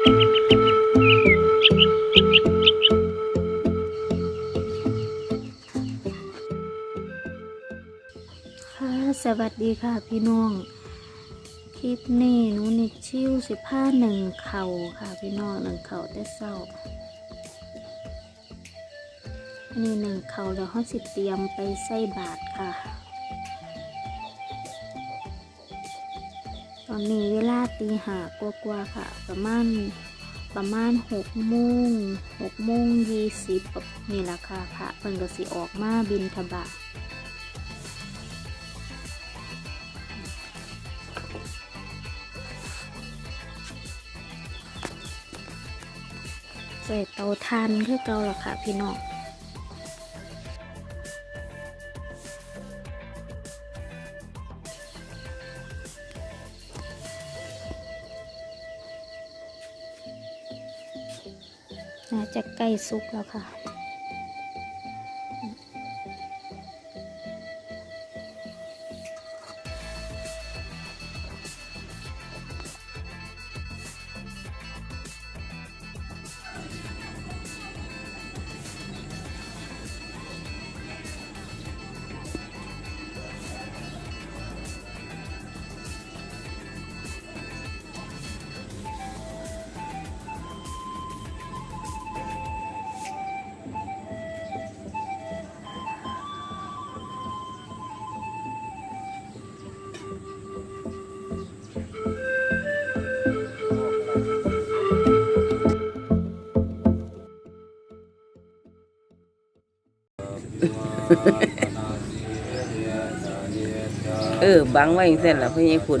ค่ะสวัสดีค่ะพี่น้อง คลิปนี้หนูนิดชิวสิผ้าหนึ่งเข่าค่ะพี่น้องหนึ่งเข่าแต่เศร้าอันนี้หนึ่งเข่าแล้วเขาสิเตรียมไปใส่บาทค่ะ ตอนนี้เวลาตีหากว่าๆค่ะ ประมาณประมาณหกโมงหกโมงยี่สิบนี่แหละค่ะพระเพิ่นก็สิออกมาบินทบาใส่เตาทานคือเก่าหรอค่ะพี่น้อง น่าจะใกล้สุกแล้วค่ะ เออ บังไว้องเส้นละพี่ยี่คุณ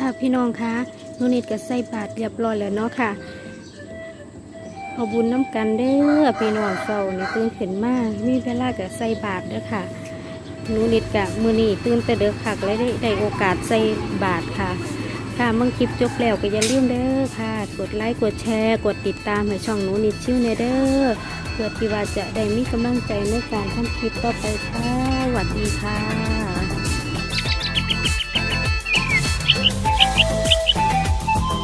ค่ะพี่น้องคะนูนิดก็ใส่บาทเรียบร้อยแล้วเนาะค่ะเอาบุญน้ำกันเด้อพี่น้องเฝ้านี่ตื่นขึ้นมากมีเวลาก็ใส่บาทเด้อค่ะนูนิดกะมือนี้ตื่นแต่เด้อคักและได้ได้โอกาสใส่บาทค่ะค่ะเมื่อคลิปจบแล้วก็อย่าลืมเด้อค่ะ กดไลค์กดแชร์ กดติดตามให้ช่องหนูนิดชื่อในเด้อเพื่อที่ว่าจะได้มีกำลังใจในการทำคลิปต่อไปค่ะสวัสดีค่ะ